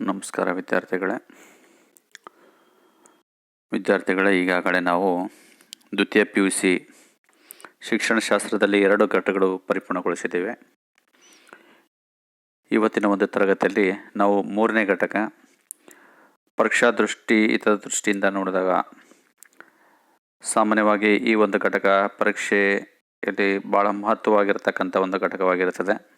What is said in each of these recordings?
ನಮಸ್ಕಾರ ವಿದ್ಯಾರ್ಥಿಗಳೇ. ವಿದ್ಯಾರ್ಥಿಗಳೇ, ಈಗಾಗಲೇ ನಾವು ದ್ವಿತೀಯ ಪಿ ಯು ಸಿ ಶಿಕ್ಷಣಶಾಸ್ತ್ರದಲ್ಲಿ ಎರಡು ಘಟಕಗಳು ಪರಿಪೂರ್ಣಗೊಳಿಸಿದ್ದೇವೆ. ಇವತ್ತಿನ ಒಂದು ತರಗತಿಯಲ್ಲಿ ನಾವು ಮೂರನೇ ಘಟಕ, ಪರೀಕ್ಷಾ ದೃಷ್ಟಿ, ಇತರ ದೃಷ್ಟಿಯಿಂದ ನೋಡಿದಾಗ ಸಾಮಾನ್ಯವಾಗಿ ಈ ಒಂದು ಘಟಕ ಪರೀಕ್ಷೆಯಲ್ಲಿ ಭಾಳ ಮಹತ್ವವಾಗಿರತಕ್ಕಂಥ ಒಂದು ಘಟಕವಾಗಿರುತ್ತದೆ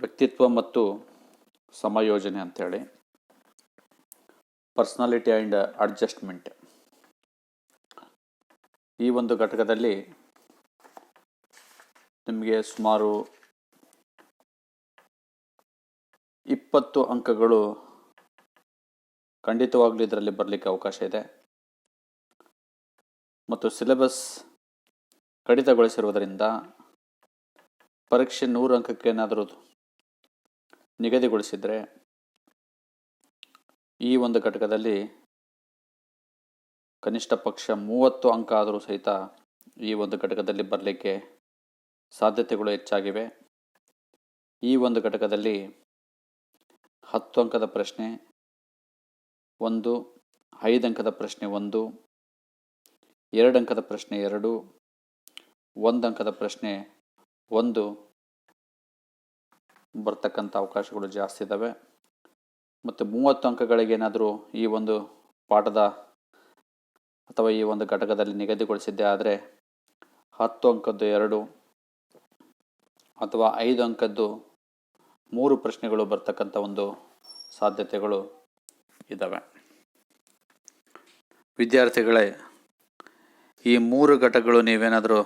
ವ್ಯಕ್ತಿತ್ವ ಮತ್ತು ಸಮಯೋಜನೆ ಅಂಥೇಳಿ. Personality and adjustment. ಈ ಒಂದು ಘಟಕದಲ್ಲಿ ನಿಮಗೆ ಸುಮಾರು ಇಪ್ಪತ್ತು ಅಂಕಗಳು ಖಂಡಿತವಾಗ್ಲೂ ಇದರಲ್ಲಿ ಬರಲಿಕ್ಕೆ ಅವಕಾಶ ಇದೆ. ಮತ್ತು ಸಿಲೆಬಸ್ ಕಡಿತಗೊಳಿಸಿರುವುದರಿಂದ ಪರೀಕ್ಷೆ ನೂರು ಅಂಕಕ್ಕೆ ಏನಾದರೂ ನಿಗದಿಗೊಳಿಸಿದರೆ ಈ ಒಂದು ಘಟಕದಲ್ಲಿ ಕನಿಷ್ಠ ಪಕ್ಷ ಮೂವತ್ತು ಅಂಕ ಆದರೂ ಸಹಿತ ಈ ಒಂದು ಘಟಕದಲ್ಲಿ ಬರಲಿಕ್ಕೆ ಸಾಧ್ಯತೆಗಳು ಹೆಚ್ಚಾಗಿವೆ. ಈ ಒಂದು ಘಟಕದಲ್ಲಿ ಹತ್ತು ಅಂಕದ ಪ್ರಶ್ನೆ ಒಂದು, ಐದು ಅಂಕದ ಪ್ರಶ್ನೆ ಒಂದು, ಎರಡು ಅಂಕದ ಪ್ರಶ್ನೆ ಎರಡು, ಒಂದು ಅಂಕದ ಪ್ರಶ್ನೆ ಒಂದು ಬರ್ತಕ್ಕಂಥ ಅವಕಾಶಗಳು ಜಾಸ್ತಿ ಇದ್ದಾವೆ ಮತ್ತು ಮೂವತ್ತು ಅಂಕಗಳಿಗೆ ಏನಾದರೂ ಈ ಒಂದು ಪಾಠದ ಅಥವಾ ಈ ಒಂದು ಘಟಕದಲ್ಲಿ ನಿಗದಿಗೊಳಿಸಿದ್ದೆ ಆದರೆ ಹತ್ತು ಅಂಕದ್ದು ಎರಡು ಅಥವಾ ಐದು ಅಂಕದ್ದು ಮೂರು ಪ್ರಶ್ನೆಗಳು ಬರ್ತಕ್ಕಂಥ ಒಂದು ಸಾಧ್ಯತೆಗಳು ಇದ್ದಾವೆ ವಿದ್ಯಾರ್ಥಿಗಳೇ, ಈ ಮೂರು ಘಟಕಗಳು ನೀವೇನಾದರೂ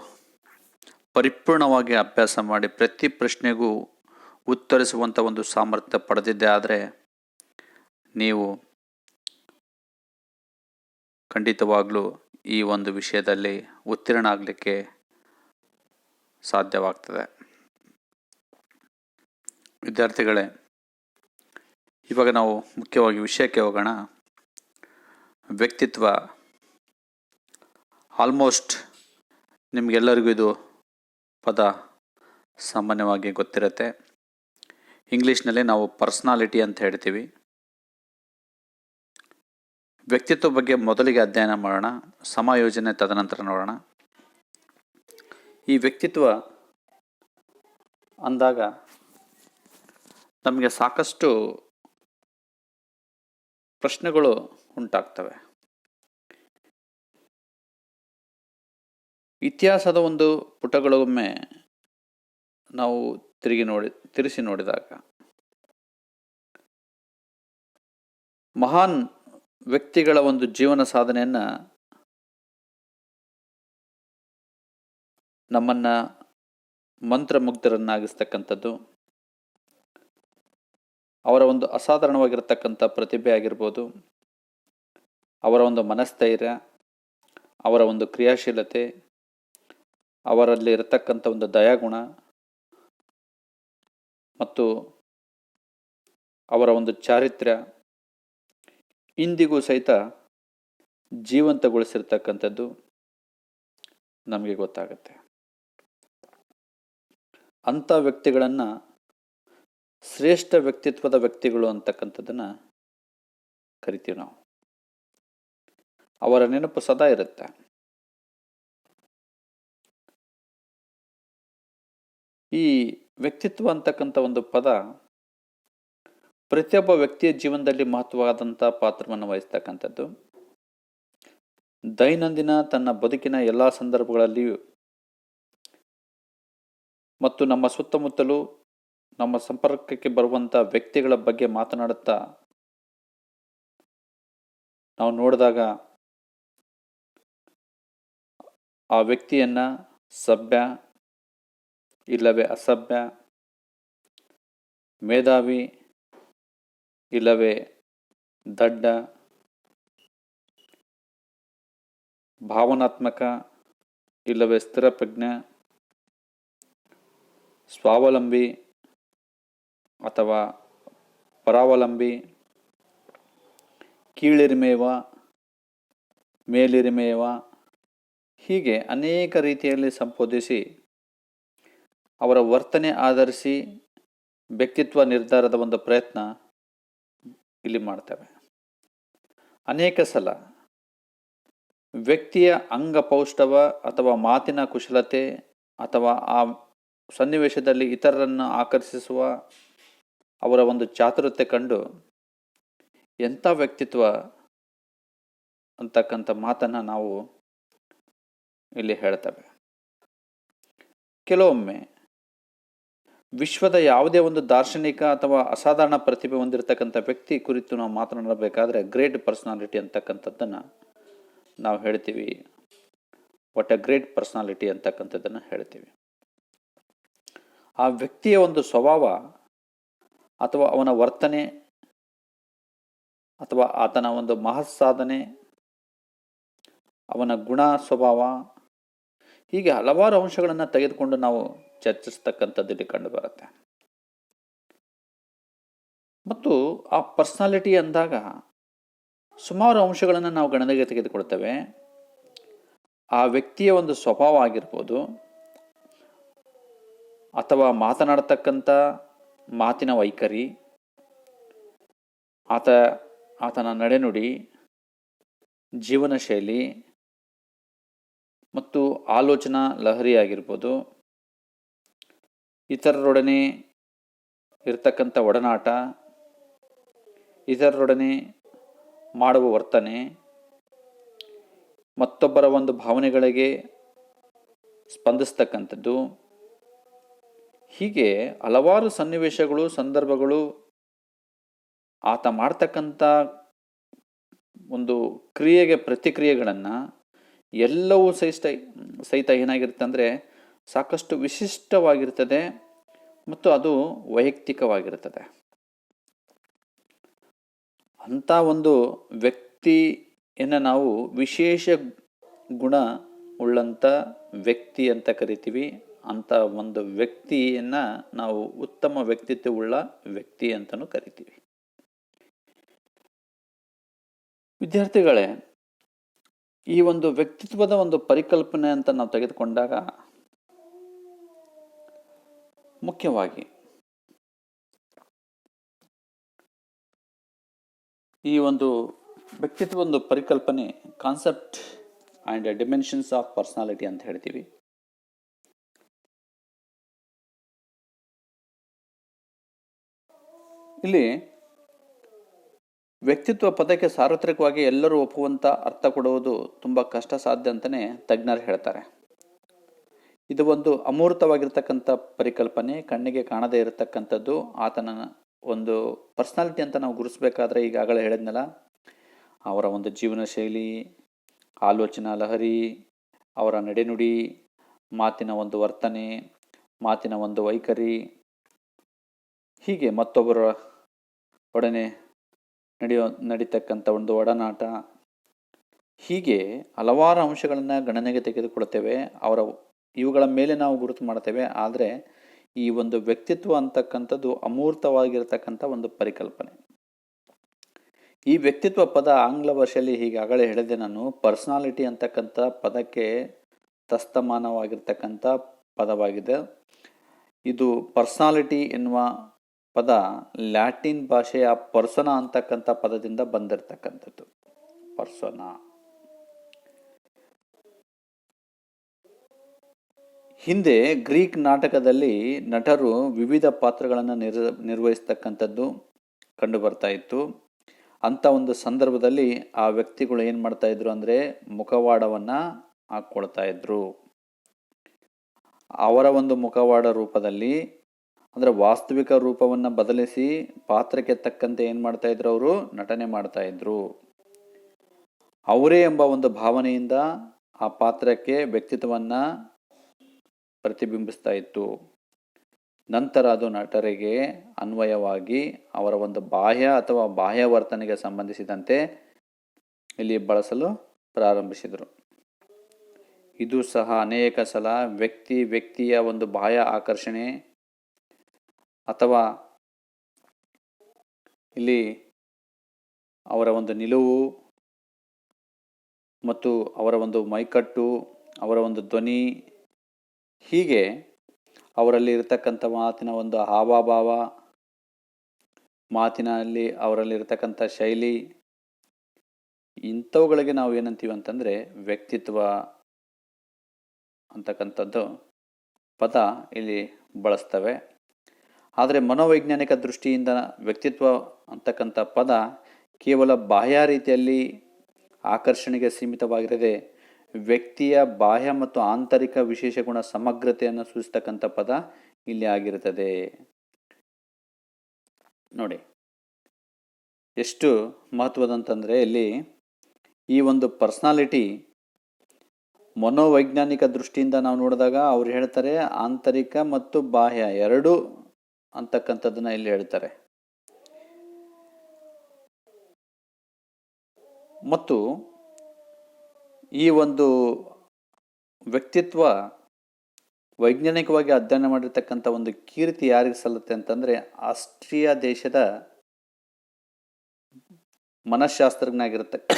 ಪರಿಪೂರ್ಣವಾಗಿ ಅಭ್ಯಾಸ ಮಾಡಿ ಪ್ರತಿ ಪ್ರಶ್ನೆಗೂ ಉತ್ತರಿಸುವಂಥ ಒಂದು ಸಾಮರ್ಥ್ಯ ಪಡೆದಿದ್ದೆ. ಆದರೆ ನೀವು ಖಂಡಿತವಾಗಲೂ ಈ ಒಂದು ವಿಷಯದಲ್ಲಿ ಉತ್ತೀರ್ಣ ಆಗಲಿಕ್ಕೆ ಸಾಧ್ಯವಾಗ್ತದೆ. ವಿದ್ಯಾರ್ಥಿಗಳೇ, ಇವಾಗ ನಾವು ಮುಖ್ಯವಾಗಿ ವಿಷಯಕ್ಕೆ ಹೋಗೋಣ. ವ್ಯಕ್ತಿತ್ವ ಆಲ್ಮೋಸ್ಟ್ ನಿಮಗೆಲ್ಲರಿಗೂ ಇದು ಪದ ಸಾಮಾನ್ಯವಾಗಿ ಗೊತ್ತಿರುತ್ತೆ. ಇಂಗ್ಲೀಷ್ನಲ್ಲಿ ನಾವು ಪರ್ಸ್ನಾಲಿಟಿ ಅಂತ ಹೇಳ್ತೀವಿ. ವ್ಯಕ್ತಿತ್ವ ಬಗ್ಗೆ ಮೊದಲಿಗೆ ಅಧ್ಯಯನ ಮಾಡೋಣ ಸಮಾಯೋಜನೆ ತದನಂತರ ನೋಡೋಣ. ಈ ವ್ಯಕ್ತಿತ್ವ ಅಂದಾಗ ನಮಗೆ ಸಾಕಷ್ಟು ಪ್ರಶ್ನೆಗಳು ಉಂಟಾಗ್ತವೆ. ಇತಿಹಾಸದ ಒಂದು ಪುಟಗಳೊಮ್ಮೆ ನಾವು ತಿರುಗಿ ನೋಡಿ, ತಿರುಸಿ ನೋಡಿದಾಗ ಮಹಾನ್ ವ್ಯಕ್ತಿಗಳ ಒಂದು ಜೀವನ ಸಾಧನೆಯನ್ನು ನಮ್ಮನ್ನು ಮಂತ್ರಮುಗ್ಧರನ್ನಾಗಿಸ್ತಕ್ಕಂಥದ್ದು, ಅವರ ಒಂದು ಅಸಾಧಾರಣವಾಗಿರತಕ್ಕಂಥ ಪ್ರತಿಭೆ ಆಗಿರ್ಬೋದು, ಅವರ ಒಂದು ಮನಸ್ಥೈರ್ಯ, ಅವರ ಒಂದು ಕ್ರಿಯಾಶೀಲತೆ, ಅವರಲ್ಲಿ ಇರತಕ್ಕಂಥ ಒಂದು ದಯಾಗುಣ ಮತ್ತು ಅವರ ಒಂದು ಚಾರಿತ್ರ್ಯ ಇಂದಿಗೂ ಸಹಿತ ಜೀವಂತಗೊಳಿಸಿರ್ತಕ್ಕಂಥದ್ದು ನಮಗೆ ಗೊತ್ತಾಗುತ್ತೆ. ಅಂಥ ವ್ಯಕ್ತಿಗಳನ್ನು ಶ್ರೇಷ್ಠ ವ್ಯಕ್ತಿತ್ವದ ವ್ಯಕ್ತಿಗಳು ಅಂತಕ್ಕಂಥದ್ದನ್ನು ಕರಿತೀವಿ ನಾವು. ಅವರ ನೆನಪು ಸದಾ ಇರುತ್ತೆ. ಈ ವ್ಯಕ್ತಿತ್ವ ಅಂತಕ್ಕಂಥ ಒಂದು ಪದ ಪ್ರತಿಯೊಬ್ಬ ವ್ಯಕ್ತಿಯ ಜೀವನದಲ್ಲಿ ಮಹತ್ವವಾದಂಥ ಪಾತ್ರವನ್ನು ವಹಿಸ್ತಕ್ಕಂಥದ್ದು. ದೈನಂದಿನ ತನ್ನ ಬದುಕಿನ ಎಲ್ಲ ಸಂದರ್ಭಗಳಲ್ಲಿಯೂ ಮತ್ತು ನಮ್ಮ ಸುತ್ತಮುತ್ತಲು ನಮ್ಮ ಸಂಪರ್ಕಕ್ಕೆ ಬರುವಂಥ ವ್ಯಕ್ತಿಗಳ ಬಗ್ಗೆ ಮಾತನಾಡುತ್ತಾ ನಾವು ನೋಡಿದಾಗ ಆ ವ್ಯಕ್ತಿಯನ್ನು ಸಭ್ಯ ಇಲ್ಲವೇ ಅಸಭ್ಯ? ಮೇಧಾವಿ ಇಲ್ಲವೇ ದಡ್ಡ? ಭಾವನಾತ್ಮಕ ಇಲ್ಲವೇ ಸ್ಥಿರಪ್ರಜ್ಞ? ಸ್ವಾವಲಂಬಿ ಅಥವಾ ಪರಾವಲಂಬಿ? ಕೀಳಿರಿಮೆಯವ ಮೇಲಿರಿಮೆಯವ ಹೀಗೆ ಅನೇಕ ರೀತಿಯಲ್ಲಿ ಸಂಬೋಧಿಸಿ ಅವರ ವರ್ತನೆ ಆಧರಿಸಿ ವ್ಯಕ್ತಿತ್ವ ನಿರ್ಧಾರದ ಒಂದು ಪ್ರಯತ್ನ ಇಲ್ಲಿ ಮಾಡ್ತೇವೆ. ಅನೇಕ ಸಲ ವ್ಯಕ್ತಿಯ ಅಂಗಪೌಷ್ಟವ ಅಥವಾ ಮಾತಿನ ಕುಶಲತೆ ಅಥವಾ ಆ ಸನ್ನಿವೇಶದಲ್ಲಿ ಇತರರನ್ನು ಆಕರ್ಷಿಸುವ ಅವರ ಒಂದು ಚಾತುರ್ಯತೆ ಕಂಡು ಎಂಥ ವ್ಯಕ್ತಿತ್ವ ಅಂತಕ್ಕಂಥ ಮಾತನ್ನು ನಾವು ಇಲ್ಲಿ ಹೇಳ್ತೇವೆ. ಕೆಲವೊಮ್ಮೆ ವಿಶ್ವದ ಯಾವುದೇ ಒಂದು ದಾರ್ಶನಿಕ ಅಥವಾ ಅಸಾಧಾರಣ ಪ್ರತಿಭೆ ಹೊಂದಿರತಕ್ಕಂಥ ವ್ಯಕ್ತಿ ಕುರಿತು ನಾವು ಮಾತನಾಡಬೇಕಾದ್ರೆ ಗ್ರೇಟ್ ಪರ್ಸನಾಲಿಟಿ ಅಂತಕ್ಕಂಥದ್ದನ್ನು ನಾವು ಹೇಳ್ತೀವಿ. ವಾಟ್ ಎ ಗ್ರೇಟ್ ಪರ್ಸನಾಲಿಟಿ ಅಂತಕ್ಕಂಥದ್ದನ್ನು ಹೇಳ್ತೀವಿ. ಆ ವ್ಯಕ್ತಿಯ ಒಂದು ಸ್ವಭಾವ ಅಥವಾ ಅವನ ವರ್ತನೆ ಅಥವಾ ಆತನ ಒಂದು ಮಹತ್ ಸಾಧನೆ ಅವನ ಗುಣ ಸ್ವಭಾವ ಹೀಗೆ ಹಲವಾರು ಅಂಶಗಳನ್ನು ತೆಗೆದುಕೊಂಡು ನಾವು ಚರ್ಚಿಸ್ತಕ್ಕಂಥದ್ದು ಇಲ್ಲಿ ಕಂಡು ಬರುತ್ತೆ ಮತ್ತು ಆ ಪರ್ಸ್ನಾಲಿಟಿ ಅಂದಾಗ ಸುಮಾರು ಅಂಶಗಳನ್ನು ನಾವು ಗಣನೆಗೆ ತೆಗೆದುಕೊಳ್ತೇವೆ. ಆ ವ್ಯಕ್ತಿಯ ಒಂದು ಸ್ವಭಾವ ಆಗಿರ್ಬೋದು, ಅಥವಾ ಮಾತನಾಡತಕ್ಕಂಥ ಮಾತಿನ ವೈಖರಿ, ಆತ, ಆತನ ನಡೆನುಡಿ ಜೀವನ ಶೈಲಿ ಮತ್ತು ಆಲೋಚನಾ ಲಹರಿ ಆಗಿರ್ಬೋದು, ಇತರರೊಡನೆ ಇರತಕ್ಕಂಥ ಒಡನಾಟ, ಇತರರೊಡನೆ ಮಾಡುವ ವರ್ತನೆ, ಮತ್ತೊಬ್ಬರ ಒಂದು ಭಾವನೆಗಳಿಗೆ ಸ್ಪಂದಿಸ್ತಕ್ಕಂಥದ್ದು. ಹೀಗೆ ಹಲವಾರು ಸನ್ನಿವೇಶಗಳು, ಸಂದರ್ಭಗಳು ಆತ ಮಾಡ್ತಕ್ಕಂಥ ಒಂದು ಕ್ರಿಯೆಗೆ ಪ್ರತಿಕ್ರಿಯೆಗಳನ್ನು ಎಲ್ಲವೂ ಸಹಿತ ಸಹಿತ ಏನಾಗಿರುತ್ತೆ ಅಂದರೆ ಸಾಕಷ್ಟು ವಿಶಿಷ್ಟವಾಗಿರ್ತದೆ ಮತ್ತು ಅದು ವೈಯಕ್ತಿಕವಾಗಿರುತ್ತದೆ ಅಂಥ ಒಂದು ವ್ಯಕ್ತಿಯನ್ನು ನಾವು ವಿಶೇಷ ಗುಣ ಉಳ್ಳಂಥ ವ್ಯಕ್ತಿ ಅಂತ ಕರಿತೀವಿ. ಅಂಥ ಒಂದು ವ್ಯಕ್ತಿಯನ್ನು ನಾವು ಉತ್ತಮ ವ್ಯಕ್ತಿತ್ವವುಳ್ಳ ವ್ಯಕ್ತಿ ಅಂತಲೂ ಕರಿತೀವಿ. ವಿದ್ಯಾರ್ಥಿಗಳೇ ಈ ಒಂದು ವ್ಯಕ್ತಿತ್ವದ ಒಂದು ಪರಿಕಲ್ಪನೆ ಅಂತ ನಾವು ತೆಗೆದುಕೊಂಡಾಗ ಮುಖ್ಯವಾಗಿ ಈ ಒಂದು ವ್ಯಕ್ತಿತ್ವ ಒಂದು ಪರಿಕಲ್ಪನೆ concept and dimensions of personality ಅಂತ ಹೇಳ್ತೀವಿ. ಇಲ್ಲಿ ವ್ಯಕ್ತಿತ್ವ ಪದಕ್ಕೆ ಸಾರ್ವತ್ರಿಕವಾಗಿ ಎಲ್ಲರೂ ಒಪ್ಪುವಂಥ ಅರ್ಥ ಕೊಡುವುದು ತುಂಬ ಕಷ್ಟ ಸಾಧ್ಯ ಅಂತಲೇ ತಜ್ಞರು ಹೇಳ್ತಾರೆ. ಇದು ಒಂದು ಅಮೂರ್ತವಾಗಿರ್ತಕ್ಕಂಥ ಪರಿಕಲ್ಪನೆ, ಕಣ್ಣಿಗೆ ಕಾಣದೇ ಇರತಕ್ಕಂಥದ್ದು, ಆತನ ಒಂದು ಪರ್ಸ್ನಾಲಿಟಿ ಅಂತ ನಾವು ಗುರುಸ್ಬೇಕಾದ್ರೆ ಈಗಾಗಲೇ ಹೇಳಿದ್ನಲ್ಲ, ಅವರ ಒಂದು ಜೀವನ ಶೈಲಿ, ಆಲೋಚನಾ ಲಹರಿ, ಅವರ ನಡೆನುಡಿ, ಮಾತಿನ ಒಂದು ವರ್ತನೆ, ಮಾತಿನ ಒಂದು ವೈಖರಿ, ಹೀಗೆ ಮತ್ತೊಬ್ಬರ ಒಡನೆ ನಡೆಯೋ, ನಡೀತಕ್ಕಂಥ ಒಂದು ಒಡನಾಟ. ಹೀಗೆ ಹಲವಾರು ಅಂಶಗಳನ್ನು ಗಣನೆಗೆ ತೆಗೆದುಕೊಳ್ತೇವೆ ಅವರ, ಇವುಗಳ ಮೇಲೆ ನಾವು ಗುರುತು ಮಾಡ್ತೇವೆ ಆದರೆ ಈ ಒಂದು ವ್ಯಕ್ತಿತ್ವ ಅಂತಕ್ಕಂಥದ್ದು ಅಮೂರ್ತವಾಗಿರತಕ್ಕಂಥ ಒಂದು ಪರಿಕಲ್ಪನೆ. ಈ ವ್ಯಕ್ತಿತ್ವ ಪದ ಆಂಗ್ಲ ಭಾಷೆಯಲ್ಲಿ ಹೀಗಾಗಲೇ ಹೇಳಿದೆ ನಾನು. ಪರ್ಸ್ನಾಲಿಟಿ ಅಂತಕ್ಕಂಥ ಪದಕ್ಕೆ ತಸ್ತಮಾನವಾಗಿರ್ತಕ್ಕಂಥ ಪದವಾಗಿದೆ. ಇದು ಪರ್ಸ್ನಾಲಿಟಿ ಎನ್ನುವ ಪದ ಲ್ಯಾಟಿನ್ ಭಾಷೆಯ ಪರ್ಸನ ಅಂತಕ್ಕಂಥ ಪದದಿಂದ ಬಂದಿರತಕ್ಕಂಥದ್ದು. ಪರ್ಸನ. ಹಿಂದೆ ಗ್ರೀಕ್ ನಾಟಕದಲ್ಲಿ ನಟರು ವಿವಿಧ ಪಾತ್ರಗಳನ್ನು ನಿರ್ ನಿರ್ವಹಿಸ್ತಕ್ಕಂಥದ್ದು ಕಂಡು ಇತ್ತು. ಅಂಥ ಒಂದು ಸಂದರ್ಭದಲ್ಲಿ ಆ ವ್ಯಕ್ತಿಗಳು ಏನು ಮಾಡ್ತಾ ಇದ್ರು ಅಂದರೆ ಮುಖವಾಡವನ್ನು ಹಾಕ್ಕೊಳ್ತಾ ಇದ್ರು. ಅವರ ಒಂದು ಮುಖವಾಡ ರೂಪದಲ್ಲಿ ಅಂದರೆ ವಾಸ್ತವಿಕ ರೂಪವನ್ನು ಬದಲಿಸಿ ಪಾತ್ರಕ್ಕೆ ತಕ್ಕಂತೆ ಏನು ಮಾಡ್ತಾ ಇದ್ರು ಅವರು? ನಟನೆ ಮಾಡ್ತಾ ಇದ್ರು. ಅವರೇ ಎಂಬ ಒಂದು ಭಾವನೆಯಿಂದ ಆ ಪಾತ್ರಕ್ಕೆ ವ್ಯಕ್ತಿತ್ವವನ್ನು ಪ್ರತಿಬಿಂಬಿಸ್ತಾ ಇತ್ತು. ನಂತರ ಅದು ನಟರಿಗೆ ಅನ್ವಯವಾಗಿ ಅವರ ಒಂದು ಬಾಹ್ಯ ಅಥವಾ ಬಾಹ್ಯ ವರ್ತನೆಗೆ ಸಂಬಂಧಿಸಿದಂತೆ ಇಲ್ಲಿ ಬಳಸಲು ಪ್ರಾರಂಭಿಸಿದರು. ಇದು ಸಹ ಅನೇಕ ಸಲ ವ್ಯಕ್ತಿ ವ್ಯಕ್ತಿಯ ಒಂದು ಬಾಹ್ಯ ಆಕರ್ಷಣೆ ಅಥವಾ ಇಲ್ಲಿ ಅವರ ಒಂದು ನಿಲುವು ಮತ್ತು ಅವರ ಒಂದು ಮೈಕಟ್ಟು, ಅವರ ಒಂದು ಧ್ವನಿ, ಹೀಗೆ ಅವರಲ್ಲಿ ಇರತಕ್ಕಂಥ ಮಾತಿನ ಒಂದು ಹಾವಭಾವ, ಮಾತಿನಲ್ಲಿ ಅವರಲ್ಲಿ ಇರತಕ್ಕಂಥ ಶೈಲಿ, ಇಂಥವುಗಳಿಗೆ ನಾವು ಏನಂತೀವಿ ಅಂತಂದರೆ ವ್ಯಕ್ತಿತ್ವ ಅಂತಕ್ಕಂಥದ್ದು ಪದ ಇಲ್ಲಿ ಬಳಸ್ತವೆ. ಆದರೆ ಮನೋವೈಜ್ಞಾನಿಕ ದೃಷ್ಟಿಯಿಂದ ವ್ಯಕ್ತಿತ್ವ ಅಂತಕ್ಕಂಥ ಪದ ಕೇವಲ ಬಾಹ್ಯ ರೀತಿಯಲ್ಲಿ ಆಕರ್ಷಣೆಗೆ ಸೀಮಿತವಾಗಿರದೆ ವ್ಯಕ್ತಿಯ ಬಾಹ್ಯ ಮತ್ತು ಆಂತರಿಕ ವಿಶೇಷ ಗುಣ ಸಮಗ್ರತೆಯನ್ನು ಸೂಚಿಸ್ತಕ್ಕಂಥ ಪದ ಇಲ್ಲಿ ಆಗಿರುತ್ತದೆ. ನೋಡಿ, ಎಷ್ಟು ಮಹತ್ವದಂತಂದರೆ ಇಲ್ಲಿ ಈ ಒಂದು ಪರ್ಸ್ನಾಲಿಟಿ ಮನೋವೈಜ್ಞಾನಿಕ ದೃಷ್ಟಿಯಿಂದ ನಾವು ನೋಡಿದಾಗ ಅವ್ರು ಹೇಳ್ತಾರೆ ಆಂತರಿಕ ಮತ್ತು ಬಾಹ್ಯ ಎರಡೂ ಅಂತಕ್ಕಂಥದ್ದನ್ನ ಇಲ್ಲಿ ಹೇಳ್ತಾರೆ. ಮತ್ತು ಈ ಒಂದು ವ್ಯಕ್ತಿತ್ವ ವೈಜ್ಞಾನಿಕವಾಗಿ ಅಧ್ಯಯನ ಮಾಡಿರ್ತಕ್ಕಂಥ ಒಂದು ಕೀರ್ತಿ ಯಾರಿಗೆ ಸಲ್ಲುತ್ತೆ ಅಂತಂದರೆ ಆಸ್ಟ್ರಿಯಾ ದೇಶದ ಮನಃಶಾಸ್ತ್ರಜ್ಞಾಗಿರತಕ್ಕ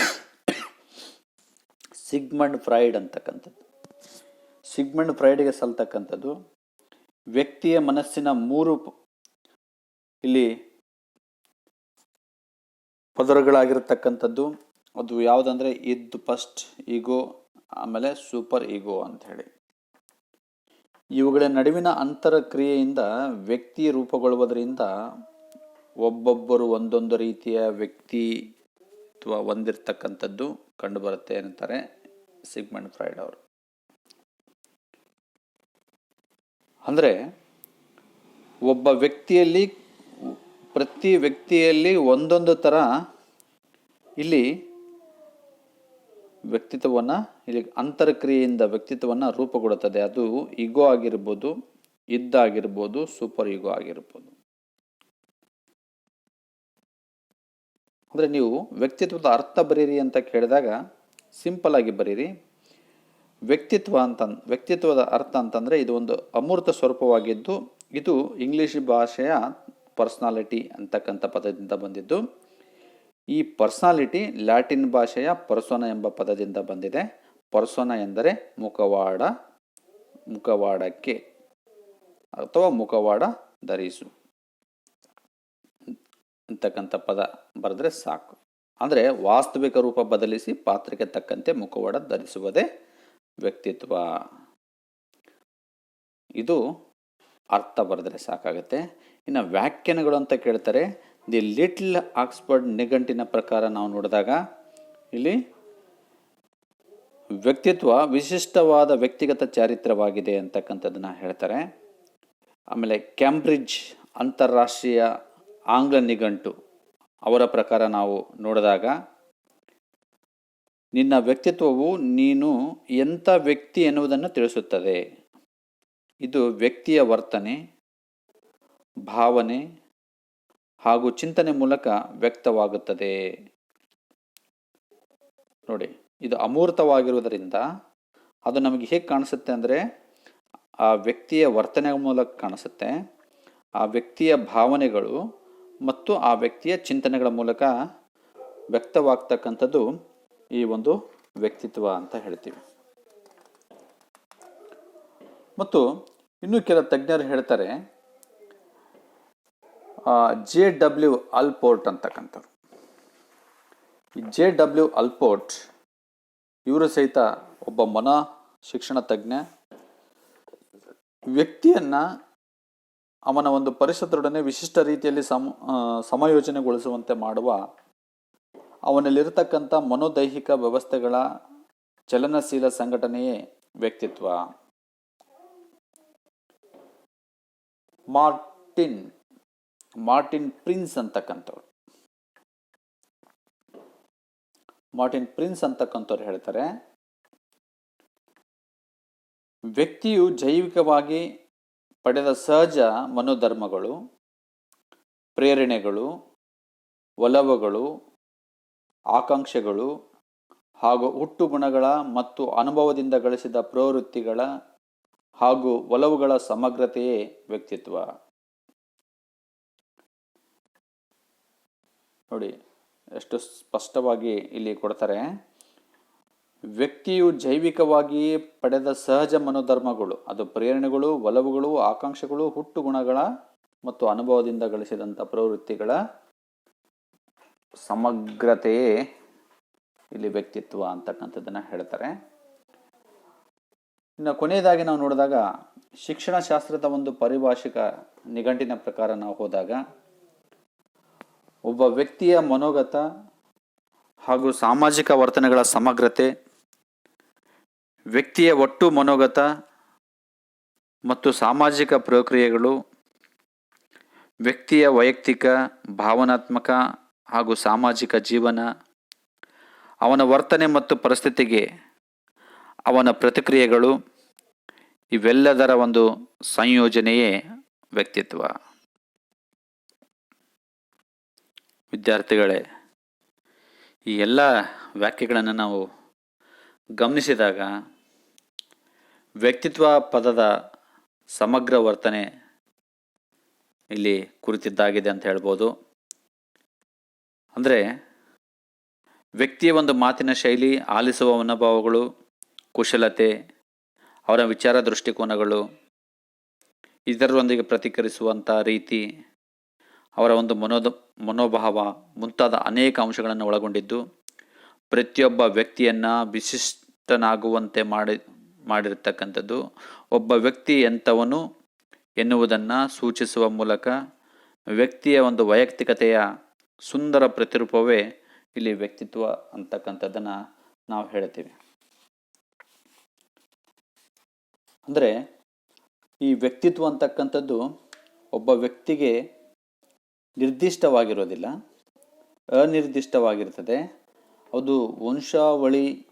ಸಿಗ್ಮಂಡ್ ಫ್ರೈಡ್ ಅಂತಕ್ಕಂಥದ್ದು. ಸಿಗ್ಮಂಡ್ ಫ್ರೈಡ್ಗೆ ಸಲ್ತಕ್ಕಂಥದ್ದು ವ್ಯಕ್ತಿಯ ಮನಸ್ಸಿನ ಮೂರು ಇಲ್ಲಿ ಪದರಗಳಾಗಿರತಕ್ಕಂಥದ್ದು, ಅದು ಯಾವುದಂದ್ರೆ, ಇದ್ದು ಫಸ್ಟ್ ಈಗೋ, ಆಮೇಲೆ ಸೂಪರ್ ಈಗೋ ಅಂತ ಹೇಳಿ. ಇವುಗಳ ನಡುವಿನ ಅಂತರ ಕ್ರಿಯೆಯಿಂದ ವ್ಯಕ್ತಿ ರೂಪುಗೊಳ್ಳುವುದರಿಂದ ಒಬ್ಬೊಬ್ಬರು ಒಂದೊಂದು ರೀತಿಯ ವ್ಯಕ್ತಿತ್ವ ಹೊಂದಿರತಕ್ಕಂಥದ್ದು ಕಂಡುಬರುತ್ತೆ ಅಂತಾರೆ ಸಿಗ್ಮಂಡ್ ಫ್ರೈಡ್ ಅವರು. ಅಂದರೆ, ಒಬ್ಬ ವ್ಯಕ್ತಿಯಲ್ಲಿ ಪ್ರತಿ ವ್ಯಕ್ತಿಯಲ್ಲಿ ಒಂದೊಂದು ಥರ ಇಲ್ಲಿ ವ್ಯಕ್ತಿತ್ವವನ್ನು, ಇಲ್ಲಿ ಅಂತರಕ್ರಿಯೆಯಿಂದ ವ್ಯಕ್ತಿತ್ವವನ್ನು ರೂಪುಗೊಳ್ಳುತ್ತದೆ. ಅದು ಇಗೋ ಆಗಿರ್ಬೋದು ಇದ್ದಾಗಿರ್ಬೋದು ಸೂಪರ್ ಈಗೋ ಆಗಿರ್ಬೋದು. ಅಂದರೆ ನೀವು ವ್ಯಕ್ತಿತ್ವದ ಅರ್ಥ ಬರೀರಿ ಅಂತ ಕೇಳಿದಾಗ ಸಿಂಪಲ್ ಆಗಿ ಬರೀರಿ. ವ್ಯಕ್ತಿತ್ವ ಅಂತ, ವ್ಯಕ್ತಿತ್ವದ ಅರ್ಥ ಅಂತಂದರೆ ಇದು ಒಂದು ಅಮೂರ್ತ ಸ್ವರೂಪವಾಗಿದ್ದು, ಇದು ಇಂಗ್ಲಿಷ್ ಭಾಷೆಯ ಪರ್ಸ್ನಾಲಿಟಿ ಅಂತಕ್ಕಂಥ ಪದದಿಂದ ಬಂದಿದ್ದು. ಈ ಪರ್ಸ್ನಾಲಿಟಿ ಲ್ಯಾಟಿನ್ ಭಾಷೆಯ ಪರ್ಸೋನ ಎಂಬ ಪದದಿಂದ ಬಂದಿದೆ. ಪರ್ಸೋನ ಎಂದರೆ ಮುಖವಾಡ, ಮುಖವಾಡಕ್ಕೆ ಅಥವಾ ಮುಖವಾಡ ಧರಿಸು ಅಂತಕ್ಕಂಥ ಪದ ಬರೆದ್ರೆ ಸಾಕು. ಅಂದರೆ ವಾಸ್ತವಿಕ ರೂಪ ಬದಲಿಸಿ ಪಾತ್ರಕ್ಕೆ ತಕ್ಕಂತೆ ಮುಖವಾಡ ಧರಿಸುವುದೇ ವ್ಯಕ್ತಿತ್ವ. ಇದು ಅರ್ಥ ಬರೆದ್ರೆ ಸಾಕಾಗುತ್ತೆ. ಇನ್ನು ವ್ಯಾಖ್ಯಾನಗಳು ಅಂತ ಕೇಳ್ತಾರೆ, ದಿ ಲಿಟ್ಲ್ ಆಕ್ಸ್ಫರ್ಡ್ ನಿಘಂಟಿನ ಪ್ರಕಾರ ನಾವು ನೋಡಿದಾಗ, ಇಲ್ಲಿ ವ್ಯಕ್ತಿತ್ವ ವಿಶಿಷ್ಟವಾದ ವ್ಯಕ್ತಿಗತ ಚಾರಿತ್ರವಾಗಿದೆ ಅಂತಕ್ಕಂಥದ್ದನ್ನ ಹೇಳ್ತಾರೆ. ಆಮೇಲೆ ಕ್ಯಾಂಬ್ರಿಡ್ಜ್ ಅಂತಾರಾಷ್ಟ್ರೀಯ ಆಂಗ್ಲ ನಿಘಂಟು ಅವರ ಪ್ರಕಾರ ನಾವು ನೋಡಿದಾಗ, ನಿನ್ನ ವ್ಯಕ್ತಿತ್ವವು ನೀನು ಎಂಥ ವ್ಯಕ್ತಿ ಎನ್ನುವುದನ್ನು ತಿಳಿಸುತ್ತದೆ. ಇದು ವ್ಯಕ್ತಿಯ ವರ್ತನೆ ಭಾವನೆ ಹಾಗೂ ಚಿಂತನೆ ಮೂಲಕ ವ್ಯಕ್ತವಾಗುತ್ತದೆ. ನೋಡಿ, ಇದು ಅಮೂರ್ತವಾಗಿರುವುದರಿಂದ ಅದು ನಮಗೆ ಹೇಗೆ ಕಾಣಿಸುತ್ತೆ ಅಂದರೆ, ಆ ವ್ಯಕ್ತಿಯ ವರ್ತನೆ ಮೂಲಕ ಕಾಣಿಸುತ್ತೆ. ಆ ವ್ಯಕ್ತಿಯ ಭಾವನೆಗಳು ಮತ್ತು ಆ ವ್ಯಕ್ತಿಯ ಚಿಂತನೆಗಳ ಮೂಲಕ ವ್ಯಕ್ತವಾಗ್ತಕ್ಕಂಥದ್ದು ಈ ಒಂದು ವ್ಯಕ್ತಿತ್ವ ಅಂತ ಹೇಳ್ತೀವಿ. ಮತ್ತು ಇನ್ನೂ ಕೆಲ ತಜ್ಞರು ಹೇಳ್ತಾರೆ ಜೆ ಡಬ್ಲ್ಯೂ ಅಲ್ಪೋರ್ಟ್ ಅಂತಕ್ಕಂಥವ್ರು ಈ ಜೆ ಡಬ್ಲ್ಯೂ ಅಲ್ಪೋರ್ಟ್ ಇವರು ಸಹಿತ ಒಬ್ಬ ಮನ ಶಿಕ್ಷಣ ತಜ್ಞ, ವ್ಯಕ್ತಿಯನ್ನ ಅವನ ಒಂದು ಪರಿಸರದೊಡನೆ ವಿಶಿಷ್ಟ ರೀತಿಯಲ್ಲಿ ಸಮ ಸಮಯೋಜನೆಗೊಳಿಸುವಂತೆ ಮಾಡುವ, ಅವನಲ್ಲಿರತಕ್ಕಂಥ ಮನೋದೈಹಿಕ ವ್ಯವಸ್ಥೆಗಳ ಚಲನಶೀಲ ಸಂಘಟನೆಯೇ ವ್ಯಕ್ತಿತ್ವ. ಮಾರ್ಟಿನ್ ಮಾರ್ಟಿನ್ ಪ್ರಿನ್ಸ್ ಅಂತಕ್ಕಂಥವ್ರು. ಮಾರ್ಟಿನ್ ಪ್ರಿನ್ಸ್ ಅಂತಕ್ಕಂಥವ್ರು ಹೇಳ್ತಾರೆ, ವ್ಯಕ್ತಿಯು ಜೈವಿಕವಾಗಿ ಪಡೆದ ಸಹಜ ಮನೋಧರ್ಮಗಳು, ಪ್ರೇರಣೆಗಳು, ಒಲವುಗಳು, ಆಕಾಂಕ್ಷೆಗಳು ಹಾಗೂ ಹುಟ್ಟು ಗುಣಗಳ ಮತ್ತು ಅನುಭವದಿಂದ ಗಳಿಸಿದ ಪ್ರವೃತ್ತಿಗಳ ಹಾಗೂ ಒಲವುಗಳ ಸಮಗ್ರತೆಯೇ ವ್ಯಕ್ತಿತ್ವ. ನೋಡಿ, ಎಷ್ಟು ಸ್ಪಷ್ಟವಾಗಿ ಇಲ್ಲಿ ಕೊಡ್ತಾರೆ. ವ್ಯಕ್ತಿಯು ಜೈವಿಕವಾಗಿ ಪಡೆದ ಸಹಜ ಮನೋಧರ್ಮಗಳು, ಅದು ಪ್ರೇರಣೆಗಳು, ಒಲವುಗಳು, ಆಕಾಂಕ್ಷೆಗಳು ಹುಟ್ಟು ಗುಣಗಳ ಮತ್ತು ಅನುಭವದಿಂದ ಗಳಿಸಿದಂಥ ಪ್ರವೃತ್ತಿಗಳ ಸಮಗ್ರತೆಯೇ ಇಲ್ಲಿ ವ್ಯಕ್ತಿತ್ವ ಅಂತಕ್ಕಂಥದ್ದನ್ನು ಹೇಳ್ತಾರೆ. ಇನ್ನು ಕೊನೆಯದಾಗಿ ನಾವು ನೋಡಿದಾಗ ಶಿಕ್ಷಣ ಶಾಸ್ತ್ರದ ಒಂದು ಪರಿಭಾಷಿಕ ನಿಘಂಟಿನ ಪ್ರಕಾರ ನಾವು ಹೋದಾಗ ಒಬ್ಬ ವ್ಯಕ್ತಿಯ ಮನೋಗತ ಹಾಗೂ ಸಾಮಾಜಿಕ ವರ್ತನೆಗಳ ಸಮಗ್ರತೆ, ವ್ಯಕ್ತಿಯ ಒಟ್ಟು ಮನೋಗತ ಮತ್ತು ಸಾಮಾಜಿಕ ಪ್ರಕ್ರಿಯೆಗಳು, ವ್ಯಕ್ತಿಯ ವೈಯಕ್ತಿಕ, ಭಾವನಾತ್ಮಕ ಹಾಗೂ ಸಾಮಾಜಿಕ ಜೀವನ, ಅವನ ವರ್ತನೆ ಮತ್ತು ಪರಿಸ್ಥಿತಿಗೆ, ಅವನ ಪ್ರತಿಕ್ರಿಯೆಗಳು ಇವೆಲ್ಲದರ ಒಂದು ಸಂಯೋಜನೆಯೇ ವ್ಯಕ್ತಿತ್ವ. ವಿದ್ಯಾರ್ಥಿಗಳೇ, ಈ ಎಲ್ಲ ವ್ಯಾಖ್ಯೆಗಳನ್ನು ನಾವು ಗಮನಿಸಿದಾಗ ವ್ಯಕ್ತಿತ್ವ ಪದದ ಸಮಗ್ರ ವರ್ತನೆ ಇಲ್ಲಿ ಕುರಿತಿದ್ದಾಗಿದೆ ಅಂತ ಹೇಳ್ಬೋದು. ಅಂದರೆ ವ್ಯಕ್ತಿಯ ಒಂದು ಮಾತಿನ ಶೈಲಿ, ಆಲಿಸುವ ಮನೋಭಾವಗಳು, ಕುಶಲತೆ, ಅವರ ವಿಚಾರ ದೃಷ್ಟಿಕೋನಗಳು, ಇದರೊಂದಿಗೆ ಪ್ರತಿಕರಿಸುವಂಥ ರೀತಿ ಅವರ ಒಂದು ಮನೋದ, ಮನೋಭಾವ ಮುಂತಾದ ಅನೇಕ ಅಂಶಗಳನ್ನು ಒಳಗೊಂಡಿದ್ದು, ಪ್ರತಿಯೊಬ್ಬ ವ್ಯಕ್ತಿಯನ್ನು ವಿಶಿಷ್ಟನಾಗುವಂತೆ ಮಾಡಿ, ಮಾಡಿರ್ತಕ್ಕಂಥದ್ದು, ಒಬ್ಬ ವ್ಯಕ್ತಿ ಎಂಥವನು ಎನ್ನುವುದನ್ನು ಸೂಚಿಸುವ ಮೂಲಕ ವ್ಯಕ್ತಿಯ ಒಂದು ವೈಯಕ್ತಿಕತೆಯ ಸುಂದರ ಪ್ರತಿರೂಪವೇ ಇಲ್ಲಿ ವ್ಯಕ್ತಿತ್ವ ಅಂತಕ್ಕಂಥದ್ದನ್ನು ನಾವು ಹೇಳ್ತೀವಿ. ಅಂದರೆ ಈ ವ್ಯಕ್ತಿತ್ವ ಅಂತಕ್ಕಂಥದ್ದು ಒಬ್ಬ ವ್ಯಕ್ತಿಗೆ ನಿರ್ದಿಷ್ಟವಾಗಿರೋದಿಲ್ಲ. ಅನಿರ್ದಿಷ್ಟವಾಗಿರ್ತದೆ. ಅದು ವಂಶಾವಳಿ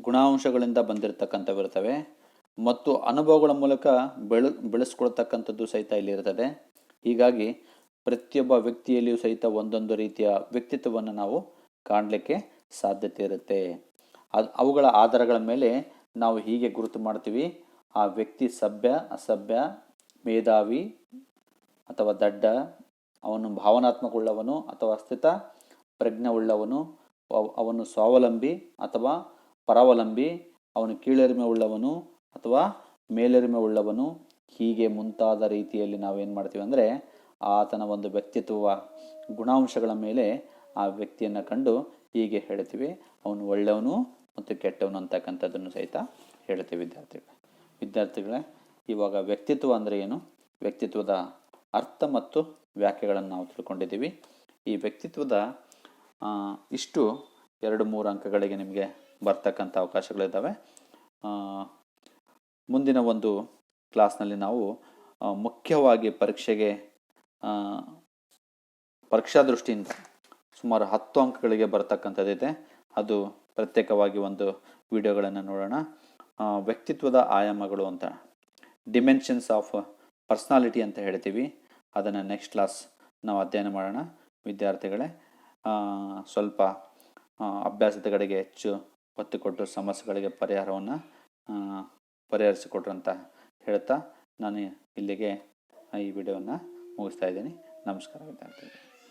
ಗುಣಾಂಶಗಳಿಂದ ಬಂದಿರತಕ್ಕಂಥವಿರ್ತವೆ ಮತ್ತು ಅನುಭವಗಳ ಮೂಲಕ ಬೆಳೆ, ಬೆಳೆಸ್ಕೊಳ್ತಕ್ಕಂಥದ್ದು ಸಹಿತ ಇಲ್ಲಿರ್ತದೆ ಹೀಗಾಗಿ ಪ್ರತಿಯೊಬ್ಬ ವ್ಯಕ್ತಿಯಲ್ಲಿಯೂ ಸಹಿತ ಒಂದೊಂದು ರೀತಿಯ ವ್ಯಕ್ತಿತ್ವವನ್ನು ನಾವು ಕಾಣಲಿಕ್ಕೆ ಸಾಧ್ಯತೆ ಇರುತ್ತೆ. ಅದು, ಅವುಗಳ ಆಧಾರಗಳ ಮೇಲೆ ನಾವು ಹೀಗೆ ಗುರುತು ಮಾಡ್ತೀವಿ. ಆ ವ್ಯಕ್ತಿ ಸಭ್ಯ, ಅಸಭ್ಯ, ಮೇಧಾವಿ ಅಥವಾ ದಡ್ಡ ಅವನು ಭಾವನಾತ್ಮಕವುಳ್ಳವನು ಅಥವಾ ಸ್ಥಿತ ಪ್ರಜ್ಞೆ ಉಳ್ಳವನು ಅವನು ಸ್ವಾವಲಂಬಿ ಅಥವಾ ಪರಾವಲಂಬಿ, ಅವನು ಕೀಳರಿಮೆ ಉಳ್ಳವನು ಅಥವಾ ಮೇಲರಿಮೆ ಉಳ್ಳವನು ಹೀಗೆ ಮುಂತಾದ ರೀತಿಯಲ್ಲಿ ನಾವೇನು ಮಾಡ್ತೀವಿ ಅಂದರೆ ಆತನ ಒಂದು ವ್ಯಕ್ತಿತ್ವ ಗುಣಾಂಶಗಳ ಮೇಲೆ ಆ ವ್ಯಕ್ತಿಯನ್ನು ಕಂಡು ಹೀಗೆ ಹೇಳ್ತೀವಿ. ಅವನು ಒಳ್ಳೆಯವನು ಮತ್ತು ಕೆಟ್ಟವನು ಅಂತಕ್ಕಂಥದ್ದನ್ನು ಸಹಿತ ಹೇಳ್ತೀವಿ ವಿದ್ಯಾರ್ಥಿಗಳು. ವಿದ್ಯಾರ್ಥಿಗಳೇ, ಇವಾಗ ವ್ಯಕ್ತಿತ್ವ ಅಂದರೆ ಏನು? ವ್ಯಕ್ತಿತ್ವದ ಅರ್ಥ ಮತ್ತು ವ್ಯಾಖ್ಯೆಗಳನ್ನು ನಾವು ತಿಳ್ಕೊಂಡಿದ್ದೀವಿ. ಈ ವ್ಯಕ್ತಿತ್ವದ ಇಷ್ಟು ಎರಡು ಮೂರು ಅಂಕಗಳಿಗೆ ನಿಮಗೆ ಬರ್ತಕ್ಕಂಥ ಅವಕಾಶಗಳಿದ್ದಾವೆ. ಮುಂದಿನ ಒಂದು ಕ್ಲಾಸ್ನಲ್ಲಿ ನಾವು ಮುಖ್ಯವಾಗಿ ಪರೀಕ್ಷೆಗೆ ಪರೀಕ್ಷಾ ದೃಷ್ಟಿಯಿಂದ ಸುಮಾರು ಹತ್ತು ಅಂಕಗಳಿಗೆ ಬರ್ತಕ್ಕಂಥದ್ದಿದೆ. ಅದು ಪ್ರತ್ಯೇಕವಾಗಿ ಒಂದು ವಿಡಿಯೋಗಳನ್ನು ನೋಡೋಣ. ವ್ಯಕ್ತಿತ್ವದ ಆಯಾಮಗಳು ಅಂತ. ಡಿಮೆನ್ಷನ್ಸ್ ಆಫ್ ಪರ್ಸ್ನಾಲಿಟಿ ಅಂತ ಹೇಳ್ತೀವಿ. ಅದನ್ನು ನೆಕ್ಸ್ಟ್ ಕ್ಲಾಸ್ ನಾವು ಅಧ್ಯಯನ ಮಾಡೋಣ. ವಿದ್ಯಾರ್ಥಿಗಳೇ ಸ್ವಲ್ಪ ಅಭ್ಯಾಸದ ಕಡೆಗೆ ಹೆಚ್ಚು ಒತ್ತು ಕೊಟ್ಟು ಸಮಸ್ಯೆಗಳಿಗೆ ಪರಿಹಾರವನ್ನು ಪರಿಹರಿಸಿಕೊಟ್ರು ಅಂತ ಹೇಳ್ತಾ ನಾನು ಇಲ್ಲಿಗೆ ಈ ವಿಡಿಯೋವನ್ನು ಮುಗಿಸ್ತಾ ಇದ್ದೀನಿ. ನಮಸ್ಕಾರ ವಿದ್ಯಾರ್ಥಿಗಳು.